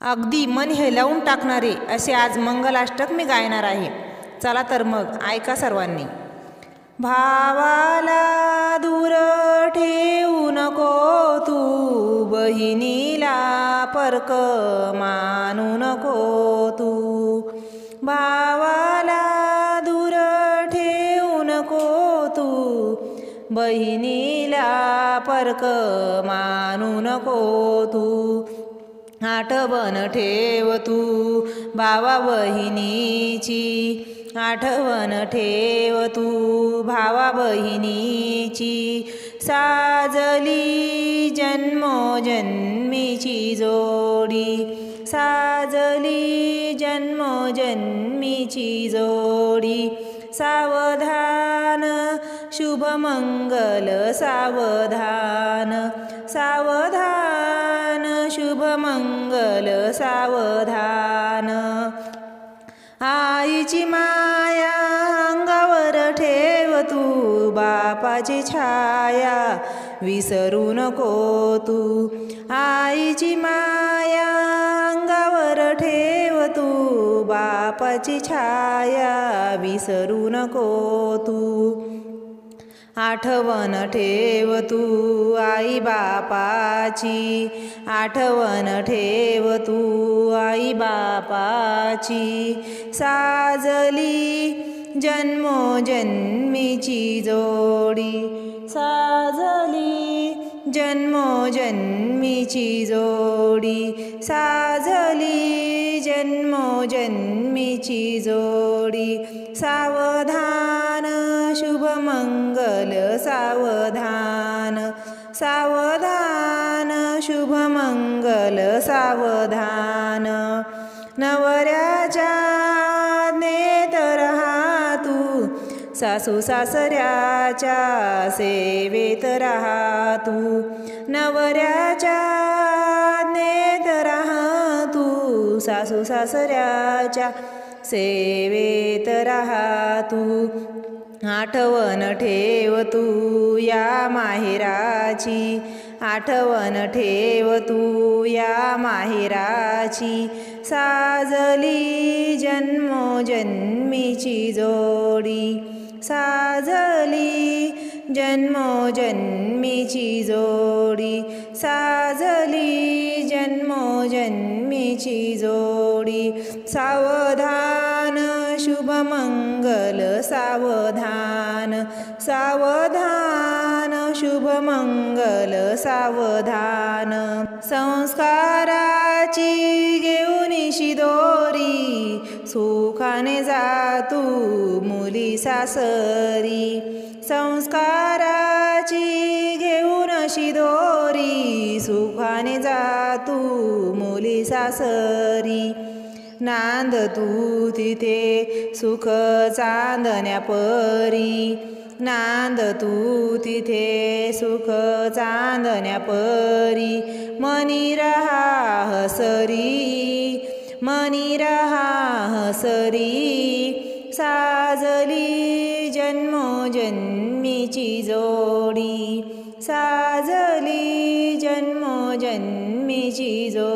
अगदी मन हेलावून टाकणारे असे आज मंगलाष्टक मी गायणार आहे. चला तर मग ऐका सर्वांनी. भावाला दूर ठेवू नको तू बहिणीला परक मानू नको तू. भावाला दूर ठेवू नको तू बहिणीला परक मानू नको तू. आठवण ठेव तू भावा बहिणीची आठवण ठेव तू भावा बहिणीची साजली जन्मोजन्मीची जोडी. साजली जन्मोजन्मीची जोडी. सावधान शुभमंगल सावधान सावधान शुभमंगल सावधान. आईची माया अंगावर ठेव तू बापाची छाया विसरू नको तू. आईची माया अंगावर ठेव तू बापाची छाया विसरू नको तू. आठवण ठेव तू आई बापाची. आठवण ठेव तू आई बापाची. साजली जन्मोजन्मीची जोडी. साजली जन्मोजन्मीची जोडी. साजली जन्मोजन्मीची जोडी. सावधान शुभमंग सावधान सावधान शुभमंगल सावधान. नवऱ्याच्या राहा तू सासू सासऱ्याच्या सेवेत राहा तू नवऱ्याच्या राहा तू सासू सासऱ्याच्या सेवेत राहा तू आठवण ठेव तू या माहेराची आठवण ठेव तू या माहेराची. साजली जन्मोजन्मीची जोडी साजली जन्मोजन्मीची जोडी साजली जन्मोजन्मीची जोडी. सावधान शुभमंगल सावधान. सावधान शुभमंगल सावधान. संस्काराची घेऊन शिदोरी सुखाने जातू मुली सासरी. संस्काराची घेऊन शिदोरी सुखाने जातू मुली सासरी. नांद तू तिथे सुख चांदण्या परी नांद तू तिथे सुख चांदण्या परी मनी रहा हसरी मनी रहा हसरी. साजली जन्मोजन्मीची जोडी. साजली जन्मोजन्मीची जोडी.